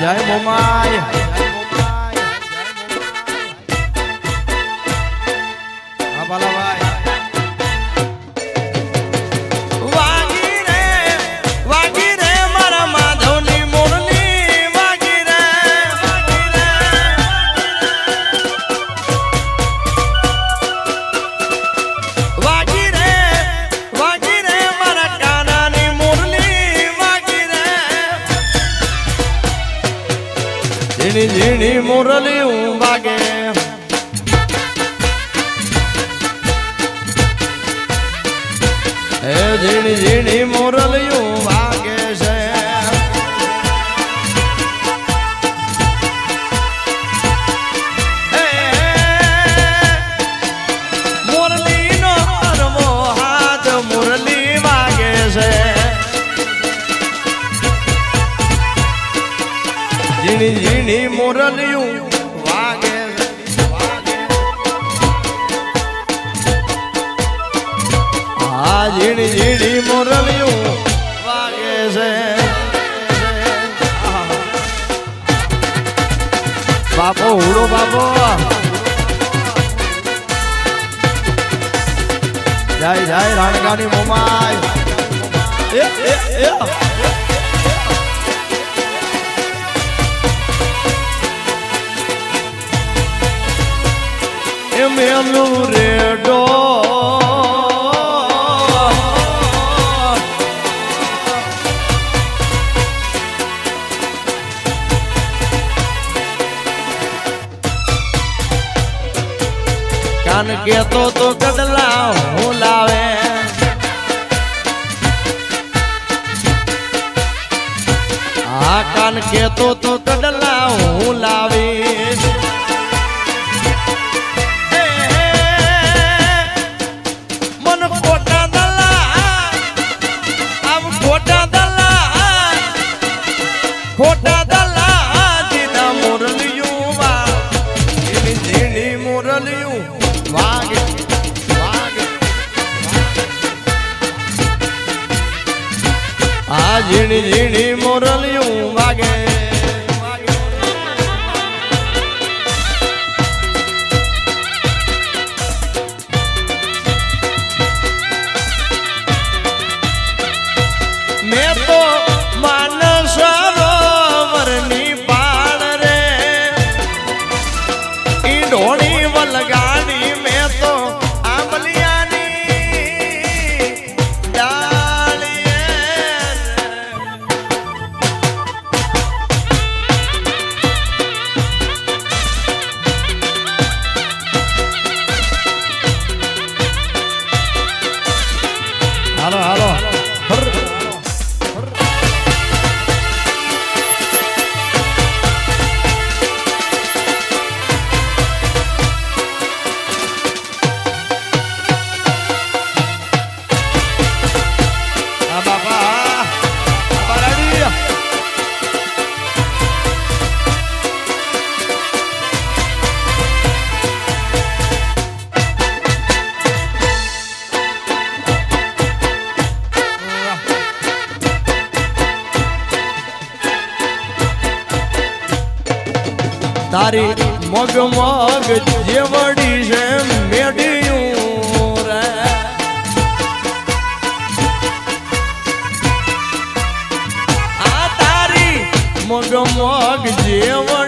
જય મોમાય ઝીણી ઝીણી મુરલી હું વાગે. હે ઝીણી ઝીણી મુરલી ઝીણી ઝીણી મોરલિયું વાગે. આ ઝીણી ઝીણી મોરલિયું વાગે છે. બાપો, હુડો બાપો. જય જય રાણકાની મોમાય. એ એ એ. કાન કેતો તો કડલા હું લાવે આ કાન કેતો તો કડલા હું લાવી ખોટા ઝીણી ઝીણી મોરલિયું વાગે. મેં તો Alô. તારી મગ મગ જેવડી છે મેડિયું રે. તારી મગ મગ જેવડી